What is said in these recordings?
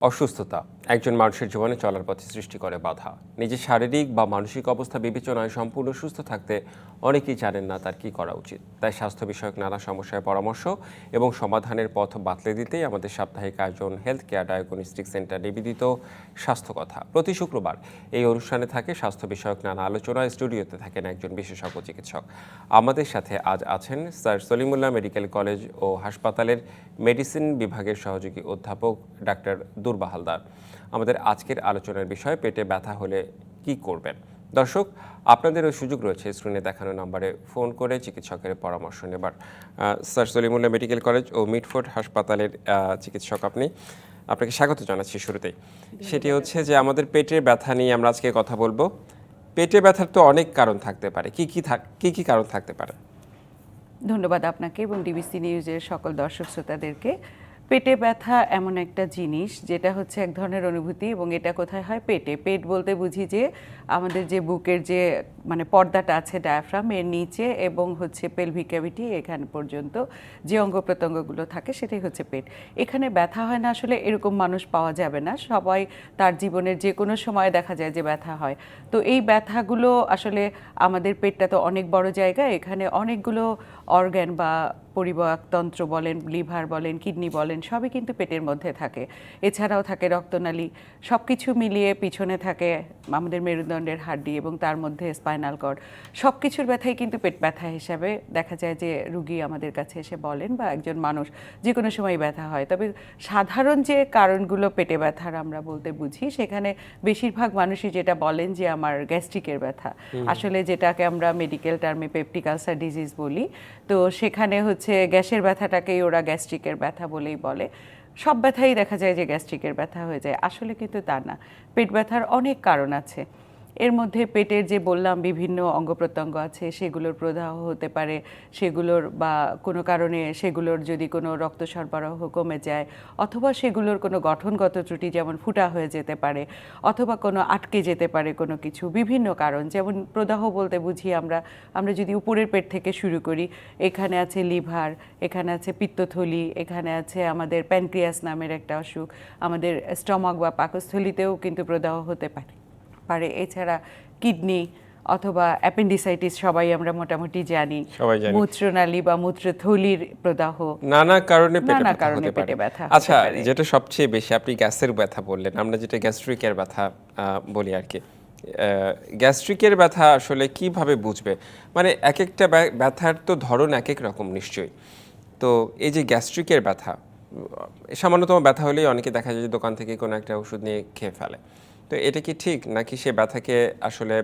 অসুস্থতা। একজন মানুষের জীবনে চলার পথে সৃষ্টি করে বাধা। নিজের শারীরিক বা মানসিক অবস্থা বিবেচনায় সম্পূর্ণ সুস্থ থাকতে অনেকেই জানেন না তার কী করা উচিত। তাই স্বাস্থ্য বিষয়ক নানা সমস্যায় পরামর্শ এবং সমাধানের পথ বাতলে দিতেই আমাদের সাপ্তাহিক আয়োজন হেলথ কেয়ার ডায়াগনস্টিক সেন্টার নিবেদিত স্বাস্থ্য কথা। প্রতি শুক্রবার এই অনুষ্ঠানে থাকে স্বাস্থ্য বিষয়ক নানা আলোচনা। স্টুডিওতে থাকেন একজন বিশেষজ্ঞ চিকিৎসক। আমাদের সাথে আজ আছেন স্যার সলিমুল্লাহ মেডিকেল কলেজ ও হাসপাতালের মেডিসিন বিভাগের সহযোগী অধ্যাপক ডাক্তার দুর্বা হালদার। আমাদের আজকের আলোচনার বিষয়, পেটে ব্যথা হলে কি করবেন? দর্শক, আপনাদের ওই সুযোগ রয়েছে স্ক্রিনে দেখানো নম্বরে ফোন করে চিকিৎসকের পরামর্শ নেবার। স্যার সলিমুল্লাহ মেডিকেল কলেজ ও মিটফোর্ড হাসপাতালের চিকিৎসক আপনি। আপনাকে স্বাগত জানাচ্ছি শুরুতেই। সেটি হচ্ছে যে আমাদের পেটের ব্যথা নিয়ে আমরা আজকে কথা বলব। পেটে ব্যথার তো অনেক কারণ থাকতে পারে। কি কি থাক, কি কি কারণ থাকতে পারে? ধন্যবাদ আপনাকে এবং ডিবিসি নিউজের সকল দর্শক শ্রোতাদেরকে। পেটে ব্যথা এমন একটা জিনিস, যেটা হচ্ছে এক ধরনের অনুভূতি এবং এটা কোথায় হয়? পেটে। পেট বলতে বুঝি যে আমাদের যে বুকের যে মানে পর্দাটা আছে ডায়াফ্রাম এর নিচে এবং হচ্ছে পেলভিক ক্যাভিটি এখান পর্যন্ত যে অঙ্গ প্রত্যঙ্গগুলো থাকে সেটাই হচ্ছে পেট। এখানে ব্যথা হয় না, আসলে এরকম মানুষ পাওয়া যাবে না। সবাই তার জীবনের যে কোনো সময় দেখা যায় যে ব্যথা হয়। তো এই ব্যথাগুলো আসলে আমাদের পেটটা তো অনেক বড় জায়গা, এখানে অনেকগুলো অর্গ্যান বা পরিবাহকতন্ত্র বলেন লিভার বলেন কিডনি বলেন সবই কিন্তু পেটের মধ্যে থাকে। এছাড়াও থাকে রক্তনালী সব কিছু মিলিয়ে পিছনে থাকে আমাদের মেরুদণ্ডের হাড্ডি এবং তার মধ্যে স্পাইনাল কর্ড। সব কিছুর ব্যথাই কিন্তু পেট ব্যথা হিসাবে দেখা যায় যে রুগী আমাদের কাছে এসে বলেন বা একজন মানুষ যে কোনো সময় ব্যথা হয়। তবে সাধারণ যে কারণগুলো পেটে ব্যথার আমরা বলতে বুঝি সেখানে বেশিরভাগ মানুষই যেটা বলেন যে আমার গ্যাস্ট্রিকের ব্যথা। আসলে যেটাকে আমরা মেডিকেল টার্মে পেপটিক আলসার ডিজিজ বলি তো সেখানে হচ্ছে গ্যাসের ব্যথাটাকেই ওরা গ্যাস্ট্রিকের ব্যথা বলেই বলে। সব ব্যথাই দেখা যায় যে গ্যাস্ট্রিকের ব্যথা হয়ে যায়। আসলে কিন্তু তা না। পেট ব্যথার অনেক কারণ আছে। এর মধ্যে পেটের যে বললাম বিভিন্ন অঙ্গ প্রত্যঙ্গ আছে, সেগুলোর প্রদাহ হতে পারে, সেগুলোর বা কোনো কারণে সেগুলোর যদি কোনো রক্ত সরবরাহ কমে যায়, অথবা সেগুলোর কোনো গঠনগত ত্রুটি যেমন ফুটা হয়ে যেতে পারে, অথবা কোনো আটকে যেতে পারে কোনো কিছু, বিভিন্ন কারণ। যেমন প্রদাহ বলতে বুঝি আমরা আমরা যদি উপরের পেট থেকে শুরু করি, এখানে আছে লিভার, এখানে আছে পিত্তথলি, এখানে আছে আমাদের প্যানক্রিয়াস নামের একটা অসুখ, আমাদের স্টমাক বা পাকস্থলিতেও কিন্তু প্রদাহ হতে পারে। পারে। এছাড়া কিডনি অথবা অ্যাপেন্ডিসাইটিস সবাই আমরা মোটামুটি জানি। মূত্রনালী বা মূত্রথলির প্রদাহ। নানা কারণে পেটে নানা কারণে পেটে ব্যথা আচ্ছা যেটা সবচেয়ে বেশি আপনি গ্যাসের ব্যথা বললেন। আমরা যেটা গ্যাস্ট্রিকের ব্যথা বলি আর কি। গ্যাস্ট্রিকের ব্যথা আসলে কীভাবে বুঝবে? মানে এক একটা ব্যথার তো ধরন এক এক রকম নিশ্চয়ই। তো এই যে গ্যাস্ট্রিকের ব্যথা সামান্যতম ব্যথা হলেই অনেকে দেখা যায় যে দোকান থেকে কোনো একটা ওষুধ নিয়ে খেয়ে ফেলে। তো এটা কি ঠিক? নাকি সে ব্যথাকে আসলে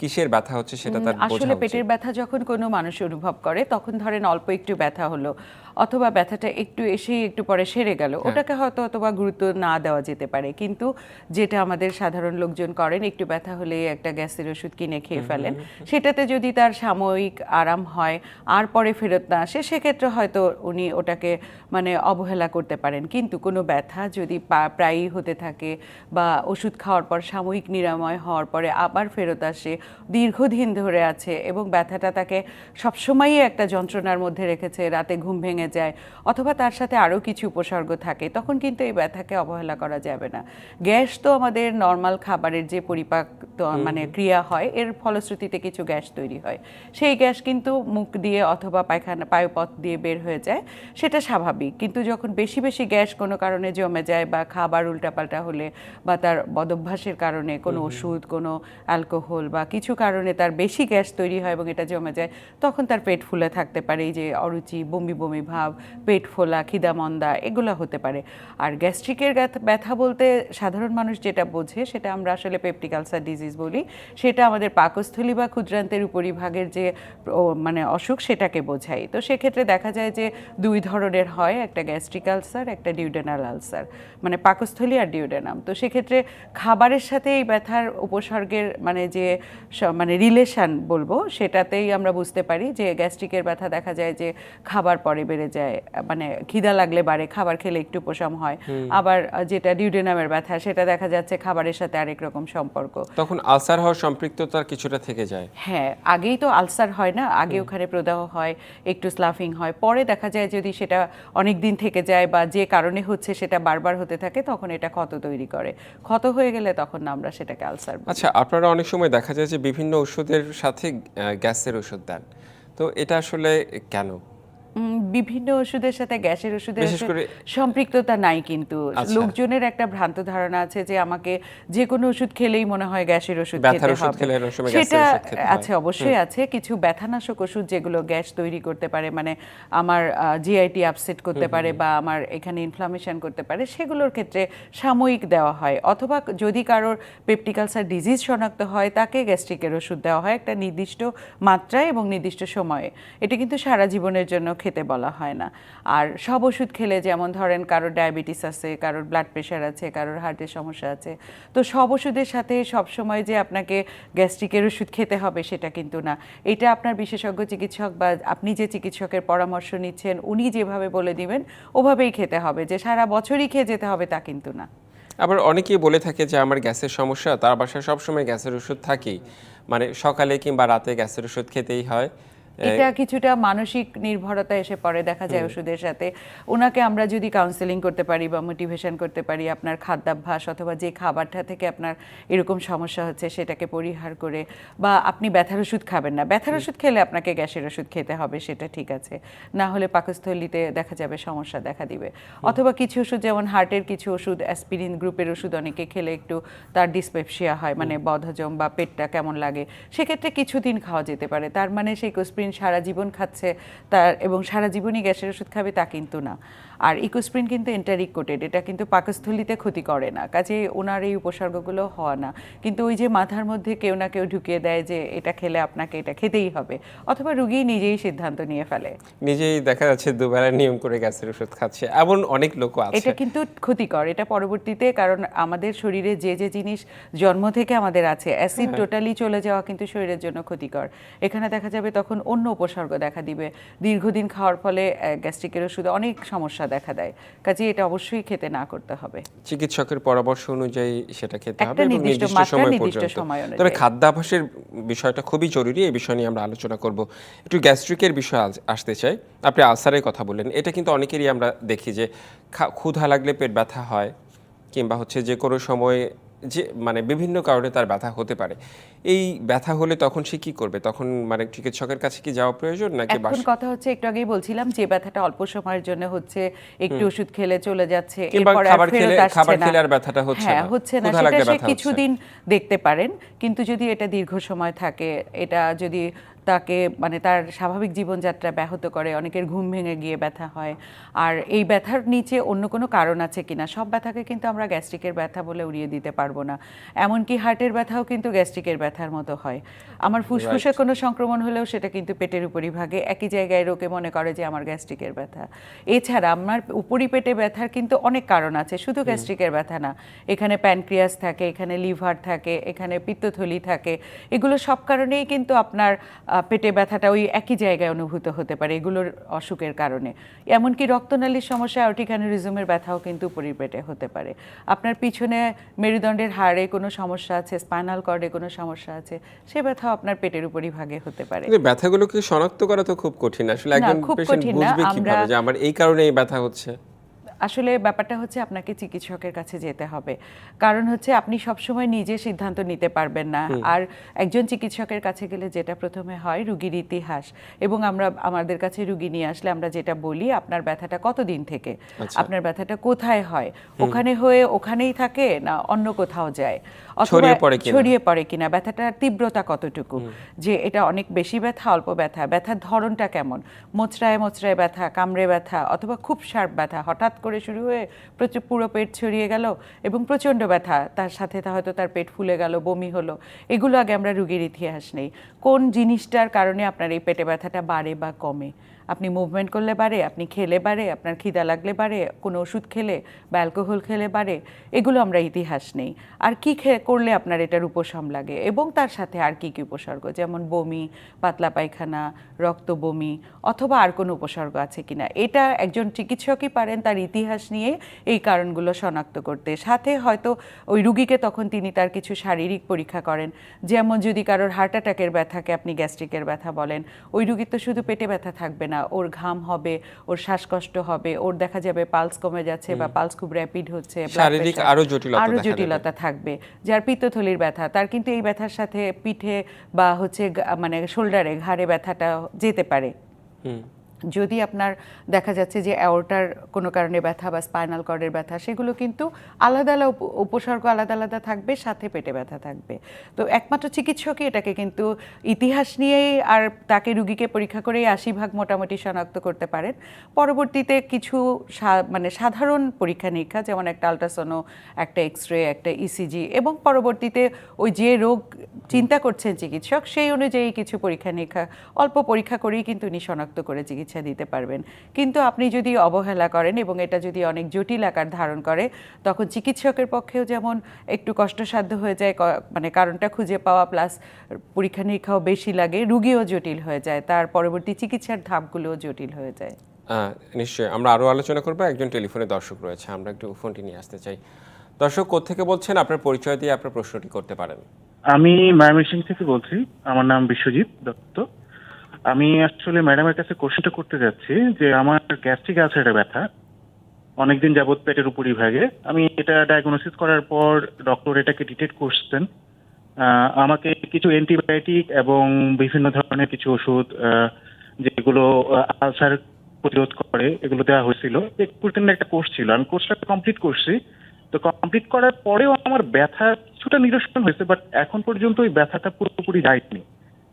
কিসের ব্যথা হচ্ছে সেটা তার আসলে পেটের ব্যথা যখন কোনো মানুষ অনুভব করে তখন ধরেন অল্প একটু ব্যথা হলো। অথবা ব্যথাটা একটু এসেই একটু পরে সেরে গেল। হ্যাঁ। ওটাকে হয়তো অথবা গুরুত্ব না দেওয়া যেতে পারে। কিন্তু যেটা আমাদের সাধারণ লোকজন করেন একটু ব্যথা হলে একটা গ্যাসের ওষুধ কিনে খেয়ে ফেলেন। সেটাতে যদি তার সাময়িক আরাম হয় আর পরে ফেরত না আসে সেক্ষেত্রে হয়তো উনি ওটাকে মানে অবহেলা করতে পারেন। কিন্তু কোনো ব্যথা যদি প্রায়ই হতে থাকে বা ওষুধ খাওয়ার পর সাময়িক নিরাময় হওয়ার পরে আবার ফেরত আসে দীর্ঘদিন ধরে আছে এবং ব্যথাটা তাকে সবসময়ই একটা যন্ত্রণার মধ্যে রেখেছে রাতে ঘুম ভেঙে যায় অথবা তার সাথে আরও কিছু উপসর্গ থাকে তখন কিন্তু এই ব্যথাকে অবহেলা করা যাবে না। গ্যাস তো আমাদের নর্মাল খাবারের যে পরিপাক মানে ক্রিয়া হয় এর ফলশ্রুতিতে কিছু গ্যাস তৈরি হয়। সেই গ্যাস কিন্তু মুখ দিয়ে অথবা পায়খানা পায়ুপথ দিয়ে বের হয়ে যায় সেটা স্বাভাবিক। কিন্তু যখন বেশি বেশি গ্যাস কোনো কারণে জমে যায় বা খাবার উল্টাপাল্টা হলে বা তার বদভ্যাসের কারণে কোনো ওষুধ কোনো অ্যালকোহল বা কিছু কারণে তার বেশি গ্যাস তৈরি হয় এবং এটা জমে যায় তখন তার পেট ফুলে থাকতে পারে। এই যে অরুচি বমি বমি ভাব, পেট ফোলা, খিদা মন্দা, এগুলো হতে পারে। আর গ্যাস্ট্রিকের ব্যথা বলতে সাধারণ মানুষ যেটা বোঝে, সেটা আমরা আসলে পেপটিক আলসার ডিজিজ বলি। সেটা আমাদের পাকস্থলী বা ক্ষুদ্রান্তের উপরিভাগের যে মানে অসুখ, সেটাকে বোঝায়। তো সেক্ষেত্রে দেখা যায় যে, দুই ধরনের হয়, একটা গ্যাস্ট্রিক আলসার, একটা ডিউডেনাল আলসার। মানে পাকস্থলী আর ডিউডেনাম। তো সেক্ষেত্রে খাবারের সাথে এই ব্যথার উপসর্গের মানে যে মানে রিলেশন বলব, সেটাতেই আমরা বুঝতে পারি যে, গ্যাস্ট্রিকের ব্যথা দেখা যায় যে, খাবার পরে বেড়ে বেড়ে যায় মানে খিদা লাগলে বাড়ে খাবার খেলে একটু উপশম হয়। আবার যেটা ডিউডেনামের ব্যথা সেটা দেখা যাচ্ছে খাবারের সাথে আরেক রকম সম্পর্ক। তখন আলসার হওয়ার সম্পৃক্ততা কিছুটা থেকে যায়। হ্যাঁ আগেই তো আলসার হয় না আগে ওখানে প্রদাহ হয় একটু স্লাফিং হয়। পরে দেখা যায় যদি সেটা অনেক দিন থেকে যায় বা যে কারণে হচ্ছে সেটা বারবার হতে থাকে তখন এটা ক্ষত তৈরি করে। ক্ষত হয়ে গেলে তখন আমরা সেটাকে আলসার আচ্ছা আপনারা অনেক সময় দেখা যায় যে বিভিন্ন ওষুধের সাথে গ্যাসের ওষুধ দেন। তো এটা আসলে কেন? বিভিন্ন ওষুধের সাথে গ্যাসের ওষুধের সম্পৃক্ততা নাই কিন্তু। আচ্ছা। লোকজনের একটা ভ্রান্ত ধারণা আছে যে আমাকে যে কোনো ওষুধ খেলেই মনে হয় গ্যাসের ওষুধ খেতে হবে। সেটা। আছে অবশ্যই আছে। কিছু ব্যথানাশক ওষুধ যেগুলো গ্যাস তৈরি করতে পারে মানে আমার জিআইটি আপসেট করতে পারে বা আমার এখানে ইনফ্লামেশন করতে পারে সেগুলোর ক্ষেত্রে সাময়িক দেওয়া হয়। অথবা যদি কারোর পেপটিকালসার ডিজিজ শনাক্ত হয় তাকে গ্যাস্ট্রিকের ওষুধ দেওয়া হয় একটা নির্দিষ্ট মাত্রায় এবং নির্দিষ্ট সময়ে। এটা কিন্তু সারা জীবনের জন্য খেতে বলা হয় না। আর সব ওষুধ খেলে যেমন ধরেন কারোর ডায়াবেটিস আছে, কারোর ব্লাড প্রেশার আছে, কারোর হার্টের সমস্যা আছে, তো সব ওষুধের সাথে সব সময় যে আপনাকে গ্যাস্ট্রিকের ওষুধ খেতে হবে সেটা কিন্তু না। এটা আপনার বিশেষজ্ঞ চিকিৎসক বা আপনি যে চিকিৎসকের পরামর্শ নিচ্ছেন, উনি যেভাবে বলে দিবেন, ওভাবেই খেতে হবে। যে সারা বছরই খেয়ে যেতে হবে তা কিন্তু না। আবার অনেকেই বলে থাকে যে আমার গ্যাসের সমস্যা, তার বাসায় সবসময় গ্যাসের ওষুধ থাকেই। মানে সকালে কিংবা রাতে গ্যাসের ওষুধ খেতেই হয়। এটা কিছুটা মানসিক নির্ভরতা এসে পড়ে দেখা যায় ওষুধের সাথে। ওনাকে আমরা যদি কাউন্সেলিং করতে পারি বা মোটিভেশন করতে পারি আপনার খাদ্যাভ্যাস অথবা যে খাবারটা থেকে আপনার এরকম সমস্যা হচ্ছে সেটাকে পরিহার করে বা আপনি ব্যথার ওষুধ খাবেন না। ব্যথার ওষুধ খেলে আপনাকে গ্যাসের ওষুধ খেতে হবে সেটা ঠিক আছে। না হলে পাকস্থলিতে দেখা যাবে সমস্যা দেখা দিবে। অথবা কিছু ওষুধ যেমন হার্টের কিছু ওষুধ অ্যাসপিরিন গ্রুপের ওষুধ অনেকে খেলে একটু তার ডিসপেপসিয়া হয় মানে বদহজম বা পেটটা কেমন লাগে সেক্ষেত্রে কিছুদিন খাওয়া যেতে পারে। তার মানে সেই কোসপ্রিন সারা জীবন খাচ্ছে তার এবং সারা জীবনই গ্যাসের ওষুধ খাবে তা কিন্তু না। আর ইকোস্প্রিন কিন্তু এন্টারিক কোটেড এটা কিন্তু পাকস্থলিতে ক্ষতি করে না কাজে ওনার এই উপসর্গগুলো হওয়া না। কিন্তু ওই যে মাথার মধ্যে কেউ না কেউ ঢুকিয়ে দেয় যে এটা খেলে আপনাকে এটা খেতেই হবে অথবা রুগী নিজেই সিদ্ধান্ত নিয়ে ফেলে। নিজেই দেখা যাচ্ছে দুবেলা নিয়ম করে গ্যাসের ওষুধ খাচ্ছে এমন অনেক লোকও আছে। এটা কিন্তু ক্ষতিকর এটা পরবর্তীতে কারণ আমাদের শরীরে যে যে জিনিস জন্ম থেকে আমাদের আছে অ্যাসিড টোটালি চলে যাওয়া কিন্তু শরীরের জন্য ক্ষতিকর। এখানে দেখা যাবে তখন অন্য উপসর্গ দেখা দিবে দীর্ঘদিন খাওয়ার ফলে গ্যাস্ট্রিকের ওষুধে অনেক সমস্যা দেখা দেয়। কাজে এটা অবশ্যই খেতে না করতে হবে। চিকিৎসকের পরামর্শ অনুযায়ী সেটা খেতে হবে এবং নির্দিষ্ট সময় পর্যন্ত। তবে খাদ্যাভ্যাসের বিষয়টা খুবই জরুরি এই বিষয় নিয়ে আমরা আলোচনা করব। একটু গ্যাস্ট্রিকের বিষয় আসতে চাই। আপনি আলসারের কথা বললেন। এটা কিন্তু অনেকেরই আমরা দেখি যে ক্ষুধা লাগলে পেট ব্যথা হয় কিংবা হচ্ছে যে কোনো সময় যে মানে বিভিন্ন কারণে তার ব্যথা হতে পারে। এই ব্যথা হলে তখন সে কি করবে? তখন মানে চিকিৎসকের কাছে কি যাওয়া প্রয়োজন নাকি এখন কথা হচ্ছে একটু আগেই বলছিলাম যে ব্যথাটা অল্প সময়ের জন্য হচ্ছে একটু ওষুধ খেলে চলে যাচ্ছে এরপর খাবার খেলে- খাবার খেলে আর ব্যথাটা হচ্ছে হ্যাঁ না। হচ্ছে না সেটা সে কিছুদিন দেখতে পারেন কিন্তু যদি এটা দীর্ঘ সময় থাকে এটা যদি তাকে মানে তার স্বাভাবিক জীবনযাত্রা ব্যাহত করে অনেকের ঘুম ভেঙে গিয়ে ব্যথা হয়। আর এই ব্যথার নিচে অন্য কোনো কারণ আছে কিনা? সব ব্যথাকে কিন্তু আমরা গ্যাস্ট্রিকের ব্যথা বলে উড়িয়ে দিতে পারব না। এমনকি হার্টের ব্যথাও কিন্তু গ্যাস্ট্রিকের ব্যথার মতো হয়। আমার ফুসফুসে কোনো সংক্রমণ হলেও সেটা কিন্তু পেটের উপরিভাগে একই জায়গায় রোকে মনে করে যে আমার গ্যাস্ট্রিকের ব্যথা। এছাড়া আমার উপরি পেটে ব্যথার কিন্তু অনেক কারণ আছে। শুধু গ্যাস্ট্রিকের ব্যথা না এখানে প্যানক্রিয়াস থাকে এখানে লিভার থাকে এখানে পিত্তথলি থাকে। এগুলো সব কারণেই কিন্তু আপনার পেটে ব্যথাটা ওই একই জায়গায় অনুভূত হতে পারে এগুলোর অসুখের কারণে। এমনকি রক্তনালীর সমস্যা অটিকানিরিজমের ব্যথাও কিন্তু উপরি পেটে হতে পারে। আপনার পিছনে মেরুদণ্ডের হাড়ে কোনো সমস্যা আছে স্পাইনাল কর্ডে কোনো সমস্যা আছে সে ব্যথাও আপনার পেটের উপরই ভাগে হতে পারে। ব্যথাগুলোকে শনাক্ত করা তো খুব কঠিন। আসলে একজন খুব পেশেন্ট কঠিন না। বুঝবে আমরা- কীভাবে যে আমার এই কারণে এই ব্যথা হচ্ছে? আসলে ব্যাপারটা হচ্ছে আপনাকে চিকিৎসকের কাছে যেতে হবে। কারণ হচ্ছে আপনি সবসময় নিজে সিদ্ধান্ত নিতে পারবেন না। আর একজন চিকিৎসকের কাছে গেলে যেটা প্রথমে হয় রুগীর ইতিহাস এবং আমরা আমাদের কাছে রুগী নিয়ে আসলে আমরা যেটা বলি আপনার ব্যথাটা কতদিন থেকে? আচ্ছা। আপনার ব্যথাটা কোথায় হয়? ওখানে হয়ে ওখানেই থাকে না অন্য কোথাও যায়? অথবা ছড়িয়ে পড়ে কিনা? ছড়িয়ে পড়ে কিনা? ব্যথাটার তীব্রতা কতটুকু? যে এটা অনেক বেশি ব্যথা অল্প ব্যথা। ব্যথার ধরনটা কেমন? মোচড়ায় মোচড়ায় ব্যথা কামড়ে ব্যথা অথবা খুব শার্প ব্যথা হঠাৎ করে শুরু হয়ে প্রচুর পুরো পেট ছড়িয়ে গেল এবং প্রচণ্ড ব্যথা। তার সাথে তা হয়তো তার পেট ফুলে গেল, বমি হলো। এগুলো আগে আমরা রুগীর ইতিহাস নেই। কোন জিনিসটার কারণে আপনার এই পেটে ব্যথাটা বাড়ে বা কমে? আপনি মুভমেন্ট করলে বাড়ে আপনি খেলে বাড়ে আপনার খিদা লাগলে বাড়ে কোনো ওষুধ খেলে বা অ্যালকোহল খেলে বাড়ে এগুলো আমরা ইতিহাস নেই। আর কি করলে আপনার এটার উপশম লাগে? এবং তার সাথে আর কি কি উপসর্গ? যেমন বমি, পাতলা পায়খানা, রক্ত বমি, অথবা আর কোনো উপসর্গ আছে কিনা? এটা একজন চিকিৎসকই পারেন তার ইতিহাস নিয়ে এই কারণগুলো শনাক্ত করতে। সাথে হয়তো ওই রুগীকে তখন তিনি তার কিছু শারীরিক পরীক্ষা করেন। যেমন যদি কারোর হার্ট অ্যাটাকের ব্যথাকে আপনি গ্যাস্ট্রিকের ব্যথা বলেন, ওই রুগীর তো শুধু পেটে ব্যথা থাকবে না ওর ঘাম হবে ওর শ্বাসকষ্ট হবে ওর দেখা যাবে পালস কমে যাচ্ছে বা পালস খুব র্যাপিড হচ্ছে শারীরিক আরও জটিলতা আরও জটিলতা থাকবে। যার পিত্তথলির ব্যথা তার কিন্তু এই ব্যথার সাথে পিঠে বা হচ্ছে মানে শোল্ডারে ঘাড়ে ব্যথাটা যেতে পারে। হুম। যদি আপনার দেখা যাচ্ছে যে অ্যাওর্টার কোনো কারণে ব্যথা বা স্পাইনাল কর্ডের ব্যথা, সেগুলো কিন্তু আলাদা আলাদা উপ- উপসর্গ আলাদা আলাদা থাকবে, সাথে পেটে ব্যথা থাকবে। তো একমাত্র চিকিৎসকই এটাকে কিন্তু ইতিহাস নিয়েই আর তাকে রুগীকে পরীক্ষা করেই আশি ভাগ মোটামুটি শনাক্ত করতে পারেন। পরবর্তীতে কিছু মানে সাধারণ পরীক্ষা নিরীক্ষা, যেমন একটা আলট্রাসোনো একটা এক্স রে একটা ইসিজি এবং পরবর্তীতে ওই যে রোগ চিন্তা করছেন চিকিৎসক, সেই অনুযায়ী কিছু পরীক্ষা নিরীক্ষা, অল্প পরীক্ষা করেই কিন্তু উনি শনাক্ত করে চিকিৎসা দিতে পারবেন। কিন্তু আপনি যদি অবহেলা করেন এবং এটা যদি অনেক জটিল আকার ধারণ করে তখন চিকিৎসকের পক্ষেও যেমন একটু কষ্টসাধ্য হয়ে যায় মানে কারণটা খুঁজে পাওয়া প্লাস পরীক্ষা নিরীক্ষাও বেশি লাগে রুগীও জটিল হয়ে যায় তার পরবর্তী চিকিৎসার ধাপগুলোও জটিল হয়ে যায়। আহ, নিশ্চয়ই। আমরা আরও আলোচনা করব একজন টেলিফোনে দর্শক রয়েছে আমরা একটু ফোনটি নিয়ে আসতে চাই। দর্শক কোত্থেকে বলছেন? আপনার পরিচয় দিয়ে আপনার প্রশ্নটি করতে পারেন। আমি ময়মনসিং থেকে বলছি আমার নাম বিশ্বজিৎ দত্ত। আমি আসলে ম্যাডামের কাছে কোশ্চেনটা করতে যাচ্ছি যে আমার গ্যাস্ট্রিক আলসারের ব্যথা, অনেকদিন যাবত পেটের উপরই ভাগে আমি এটা ডায়াগনোসিস করার পর ডক্টর এটাকে ডিটেক্ট করছেন। আমাকে কিছু অ্যান্টিবায়োটিক এবং বিভিন্ন ধরনের কিছু ওষুধ যেগুলো আলসার প্রতিরোধ করে, এগুলো দেওয়া হয়েছিল। একটা কোর্স ছিল। আমি কোর্সটা কমপ্লিট করছি। তো কমপ্লিট করার পরেও আমার ব্যথা কিছুটা নিরসন হয়েছে বাট এখন পর্যন্ত ওই ব্যথাটা পুরোপুরি যায়নি।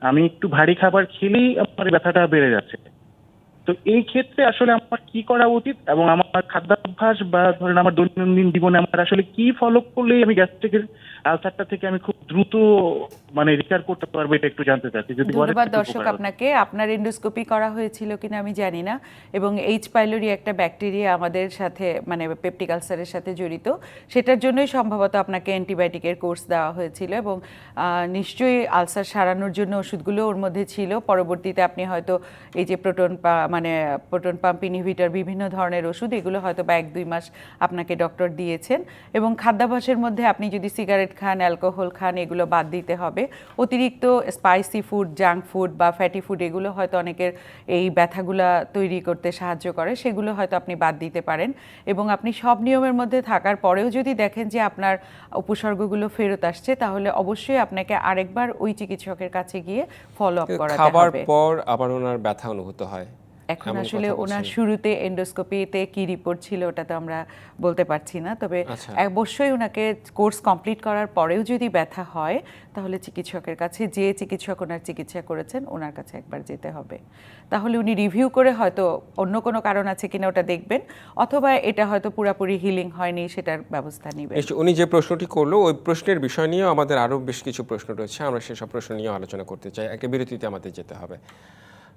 আমি একটু ভারী খাবার খেলেই আমার ব্যথাটা বেড়ে যাচ্ছে। তো এই ক্ষেত্রে আসলে আমার কি করা উচিত এবং আমার খাদ্যাভ্যাস বা ধরেন আমার দৈনন্দিন জীবনে আমার আসলে কি ফলো করলেই আমি গ্যাস্ট্রিকের আলসারটা থেকে আমি খুব দ্রুত মানে রিচার করতে পারব এটা একটু জানতে চাচ্ছি যদি ধন্যবাদ দর্শক আপনাকে। আপনার এন্ডোস্কোপি করা হয়েছিল কিনা আমি জানি না। এবং এইচ পাইলোরি একটা ব্যাকটেরিয়া আমাদের সাথে মানে পেপটিক আলসারের সাথে জড়িত। সেটার জন্যই সম্ভবত আপনাকে অ্যান্টিবায়োটিকের কোর্স দেওয়া হয়েছিল এবং নিশ্চয়ই আলসার সারানোর জন্য ওষুধগুলো ওর মধ্যে ছিল। পরবর্তীতে আপনি হয়তো এই যে প্রোটন মানে প্রোটন পাম্প ইনহিবিটর বিভিন্ন ধরনের ওষুধ এগুলো হয়তো বা এক দুই মাস আপনাকে ডক্টর দিয়েছেন। এবং খাদ্যাভ্যাসের মধ্যে আপনি যদি সিগারেট খান অ্যালকোহল খান এগুলো বাদ দিতে হবে। অতিরিক্ত স্পাইসি ফুড জাঙ্ক ফুড বা ফ্যাটি ফুড এগুলো হয়তো অনেকের এই ব্যথাগুলা তৈরি করতে সাহায্য করে সেগুলো হয়তো আপনি বাদ দিতে পারেন। এবং আপনি সব নিয়মের মধ্যে থাকার পরেও যদি দেখেন যে আপনার উপসর্গগুলো ফেরত আসছে তাহলে অবশ্যই আপনাকে আরেকবার ওই চিকিৎসকের কাছে গিয়ে ফলো আপ করাতে খাবার পর আবার ওনার ব্যথা অনুভূত হয়। এখন আসলে ওনার শুরুতে এন্ডোস্কোপিতে কি রিপোর্ট ছিল ওটা তো আমরা বলতে পারছি না। তবে আচ্ছা। অবশ্যই ওনাকে কোর্স কমপ্লিট করার পরেও যদি ব্যথা হয় তাহলে চিকিৎসকের কাছে যে চিকিৎসক ওনার চিকিৎসা করেছেন ওনার কাছে একবার যেতে হবে। তাহলে উনি রিভিউ করে হয়তো অন্য কোনো কারণ আছে কিনা ওটা দেখবেন অথবা এটা হয়তো পুরাপুরি হিলিং হয়নি সেটার ব্যবস্থা নেবেন। উনি যে প্রশ্নটি করল ওই প্রশ্নের বিষয় নিয়েও আমাদের আরও বেশ কিছু প্রশ্ন রয়েছে। আমরা সেসব প্রশ্ন নিয়েও আলোচনা করতে চাই। একটা বিরতিতে আমাদের যেতে হবে।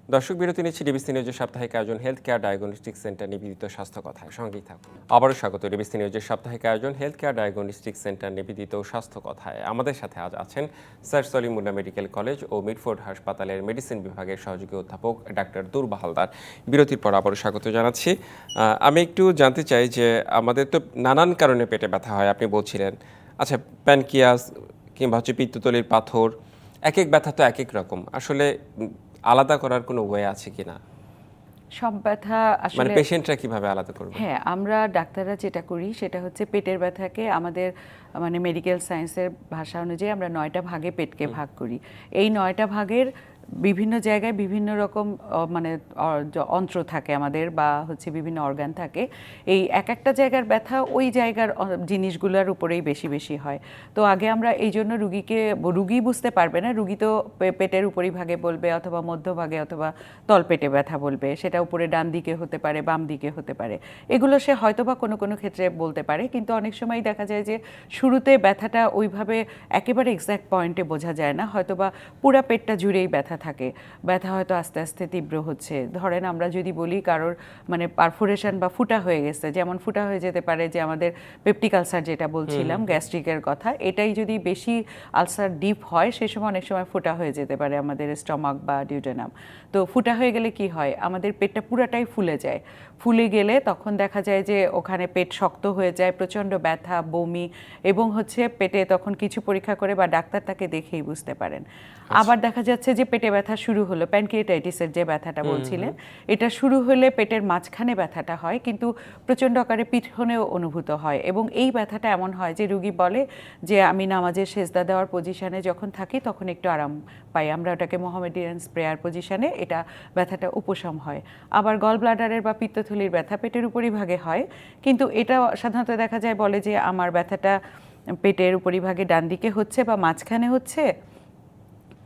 দর্শক বিরতি নিচ্ছি ডিবিসি নিউজের সাপ্তাহিক আয়োজন হেলথ কেয়ার ডায়াগনস্টিক সেন্টার নিবেদিত স্বাস্থ্য কথায়। সঙ্গেই থাকুন। আবারও স্বাগত ডিবিসি নিউজের সাপ্তাহিক আয়োজন হেলথ কেয়ার ডায়াগনস্টিক সেন্টার নিবেদিত স্বাস্থ্য কথায়। আমাদের সাথে আজ আছেন স্যার সলিমুল্লাহ মেডিকেল কলেজ ও মিডফোর্ড হাসপাতালের মেডিসিন বিভাগের সহযোগী অধ্যাপক ডাক্তার দুর্বা হালদার বিরতির পর আবারও স্বাগত জানাচ্ছি। আমি একটু জানতে চাই যে আমাদের তো নানান কারণে পেটে ব্যথা হয়, আপনি বলছিলেন। আচ্ছা প্যানকিয়াস কিংবা হচ্ছে পিত্ততলির পাথর এক এক ব্যথা তো এক এক রকম। আসলে আলাদা করার কোনো ওয়ে আছে কিনা? সব ব্যথা আসলে মানে আসলে পেশেন্টরা কীভাবে আলাদা করবে? হ্যাঁ আমরা ডাক্তাররা যেটা করি সেটা হচ্ছে পেটের ব্যথাকে আমাদের মানে মেডিকেল সায়েন্সের ভাষা অনুযায়ী আমরা নয়টা ভাগে পেটকে ভাগ করি। এই নয়টা ভাগের বিভিন্ন জায়গায় বিভিন্ন রকম মানে অন্ত্র থাকে আমাদের বা হচ্ছে বিভিন্ন অর্গান থাকে। এই এক একটা জায়গার ব্যথা ওই জায়গার জিনিসগুলোর উপরেই বেশি বেশি হয়। তো আগে আমরা এই জন্য রুগীকে, রুগী বুঝতে পারবে না, রুগী তো পেটের উপরিভাগে বলবে অথবা মধ্যভাগে অথবা তলপেটে ব্যথা বলবে। সেটা উপরে ডান দিকে হতে পারে, বাম দিকে হতে পারে। এগুলো সে হয়তো বা কোনো কোনো ক্ষেত্রে বলতে পারে, কিন্তু অনেক সময় দেখা যায় যে শুরুতে ব্যথাটা ওইভাবে একেবারে এক্স্যাক্ট পয়েন্টে বোঝা যায় না। হয়তো বা পুরা পেটটা জুড়েই ব্যথা থাকে। ব্যথা হয়তো আস্তে আস্তে তীব্র হচ্ছে। ধরেন আমরা যদি বলি কারোর মানে পারফোরেশন বা ফুটা হয়ে গেছে যেমন ফুটা হয়ে যেতে পারে যে আমাদের পেপটিক আলসার যেটা বলছিলাম গ্যাস্ট্রিকের কথা এটাই যদি বেশি আলসার ডিপ হয় সে সময় অনেক সময় ফুটা হয়ে যেতে পারে আমাদের স্টমাক বা ডিউটেনাম তো ফুটা হয়ে গেলে কি হয়? আমাদের পেটটা পুরাটাই ফুলে যায়। ফুলে গেলে তখন দেখা যায় যে ওখানে পেট শক্ত হয়ে যায় প্রচণ্ড ব্যথা বমি এবং হচ্ছে পেটে তখন কিছু পরীক্ষা করে বা ডাক্তার তাকে দেখেই বুঝতে পারেন। আবার দেখা যাচ্ছে যে পেটে ব্যথা শুরু হলো প্যানক্রিয়েটাইটিসের যে ব্যথাটা বলছিলেন এটা শুরু হলে পেটের মাঝখানে ব্যথাটা হয় কিন্তু প্রচণ্ড আকারে পিছনেও অনুভূত হয় এবং এই ব্যথাটা এমন হয় যে রুগী বলে যে আমি নামাজের সেজদা দেওয়ার পজিশনে যখন থাকি তখন একটু আরাম পাই আমরা ওটাকে মোহামেডিয়ান স্প্রেয়ার পজিশনে এটা ব্যথাটা উপশম হয়। আবার গল ব্লাডারের বা পিত্তথলির ব্যথা পেটের উপরিভাগে হয়। কিন্তু এটা সাধারণত দেখা যায় বলে যে আমার ব্যথাটা পেটের উপরিভাগে ডান দিকে হচ্ছে বা মাঝখানে হচ্ছে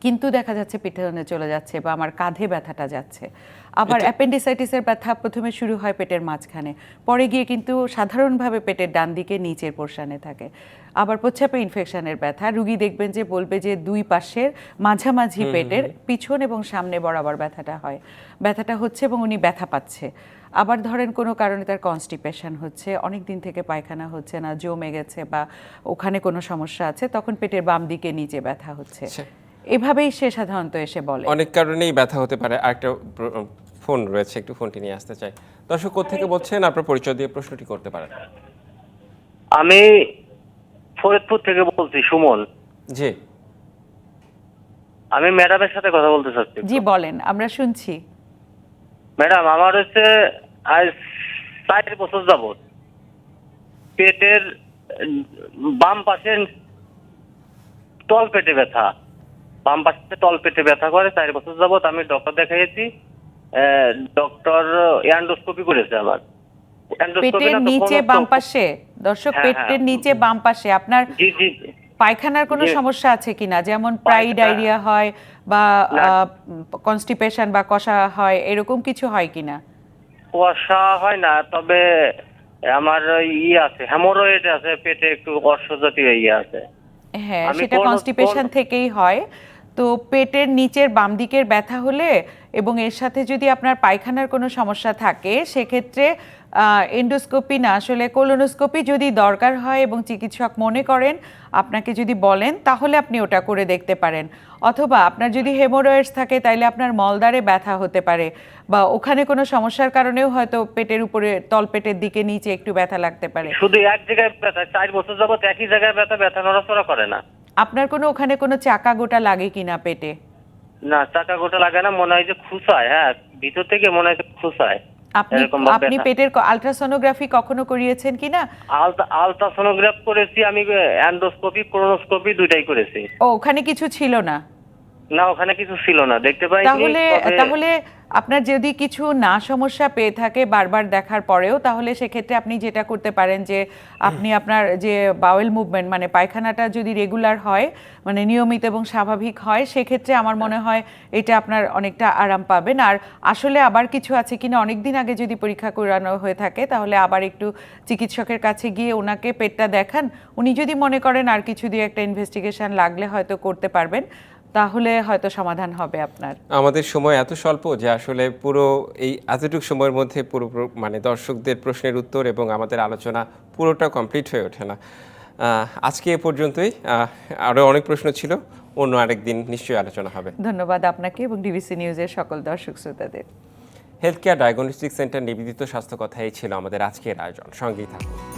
কিন্তু দেখা যাচ্ছে পিঠে চলে যাচ্ছে বা আমার কাঁধে ব্যথাটা যাচ্ছে। আবার অ্যাপেন্ডিসাইটিসের ব্যথা প্রথমে শুরু হয় পেটের মাঝখানে পরে গিয়ে কিন্তু সাধারণভাবে পেটের ডান দিকে নিচের পোর্শানে থাকে। আবার প্রচ্ছাপে ইনফেকশনের ব্যথা। রুগী দেখবেন যে বলবে যে দুই পাশের মাঝামাঝি পেটের পিছন এবং সামনে বরাবর ব্যথাটা হয়। ব্যথাটা হচ্ছে এবং উনি ব্যথা পাচ্ছে। আবার ধরেন কোনো কারণে তার কনস্টিপেশন হচ্ছে অনেক দিন থেকে পায়খানা হচ্ছে না জমে গেছে বা ওখানে কোনো সমস্যা আছে তখন পেটের বাম দিকে নিচে ব্যথা হচ্ছে। আচ্ছা। এভাবেই সে সাধারণত এসে বলে। অনেক কারণেই ব্যথা হতে পারে। আরেকটা ফোন রয়েছে একটু ফোনটি নিয়ে আসতে চাই। দর্শক থেকে বলছেন? আপনার পরিচয় দিয়ে প্রশ্নটি করতে পারেন। আমি ফরিদপুর থেকে বলছি সুমন। জি। আমি ম্যাডামের সাথে কথা বলতে চাচ্ছি। জি বলেন আমরা শুনছি। ম্যাডাম আমার হচ্ছে আজ চার বছর যাবত পেটের বাম পাশে তল পেটে ব্যথা। বাম পাশে তল পেটে ব্যথা করে চার বছর যাবত আমি ডক্টর দেখাইছি ডক্টর অ্যান্ডোস্কোপি করেছে আমার। পেটের নিচে বাম পাশে দর্শক হ্যাঁ, পেটের হ্যাঁ। নিচে বাম পাশে আপনার পায়খানার কোনো সমস্যা আছে কিনা? যেমন প্রায় ডায়রিয়া হয় বা কনস্টিপেশন বা কষা হয় এরকম কিছু হয় কিনা? কুয়াশা হয় না তবে আমার ইয়ে আছে হ্যামোরয়েড আছে পেটে একটু অর্শ জাতীয় ইয়ে আছে। হ্যাঁ সেটা কনস্টিপেশন থেকেই হয়। তো পেটের নিচের বাম দিকের ব্যথা হলে এবং এর সাথে যদি আপনার পায়খানার কোনো সমস্যা থাকে সেক্ষেত্রে এন্ডোস্কোপি না আসলে কোলোনোস্কোপি যদি দরকার হয় এবং চিকিৎসক মনে করেন আপনাকে যদি বলেন তাহলে আপনি ওটা করে দেখতে পারেন। অথবা আপনার যদি হেমোরয়েডস থাকে তাইলে আপনার মলদারে ব্যথা হতে পারে। বা ওখানে কোনো সমস্যার কারণেও হয়তো পেটের উপরে তলপেটের দিকে নিচে একটু ব্যথা লাগতে পারে। শুধু এক জায়গায় ব্যথা চার বছর যাবত একই জায়গায় ব্যথা ব্যথা নড়াচড়া করে না। আপনার কোনো ওখানে কোনো চাকা গোটা লাগে কিনা পেটে? না চাকা গোটা লাগে না মনে হয় যে খুসায় হ্যাঁ ভিতর থেকে মনে হয় যে খুসায় আপনি আপনি পেটের আলট্রাসোনোগ্রাফি কখনো করিয়েছেন কিনা না? আলট্রাসোনোগ্রাফ করেছি আমি অ্যান্ডোস্কোপি ক্রোনোস্কোপি দুটাই করেছি। ও ওখানে কিছু ছিল না? না ওখানে কিছু ছিল না। দেখতে পাইনি তাহলে তাহলে আপনার যদি কিছু না সমস্যা পেয়ে থাকে বারবার দেখার পরেও তাহলে সেক্ষেত্রে আপনি যেটা করতে পারেন যে আপনি আপনার যে বাউল মুভমেন্ট মানে পায়খানাটা যদি রেগুলার হয় মানে নিয়মিত এবং স্বাভাবিক হয় সেক্ষেত্রে আমার মনে হয় এটা আপনার অনেকটা আরাম পাবেন। আর আসলে আবার কিছু আছে কিনা অনেক দিন আগে যদি পরীক্ষা করানো হয়ে থাকে তাহলে আবার একটু চিকিৎসকের কাছে গিয়ে ওনাকে পেটটা দেখান। উনি যদি মনে করেন আর কিছু দিয়ে একটা ইনভেস্টিগেশন লাগলে হয়তো করতে পারবেন। তাহলে হয়তো সমাধান হবে আপনার। আমাদের সময় এত স্বল্প যে আসলে পুরো এই এতটুকু সময়ের মধ্যে পুরো মানে দর্শকদের প্রশ্নের উত্তর এবং আমাদের আলোচনা পুরোটা কমপ্লিট হয়ে ওঠে না। আজকে এ পর্যন্তই। আরও অনেক প্রশ্ন ছিল অন্য আরেক দিন নিশ্চয়ই আলোচনা হবে। ধন্যবাদ আপনাকে এবং ডিবিসি নিউজের সকল দর্শক শ্রোতাদের। হেলথ কেয়ার ডায়াগনস্টিক সেন্টার নিবেদিত স্বাস্থ্য কথা এই ছিল আমাদের আজকের আয়োজন। সঙ্গেই থাকুন।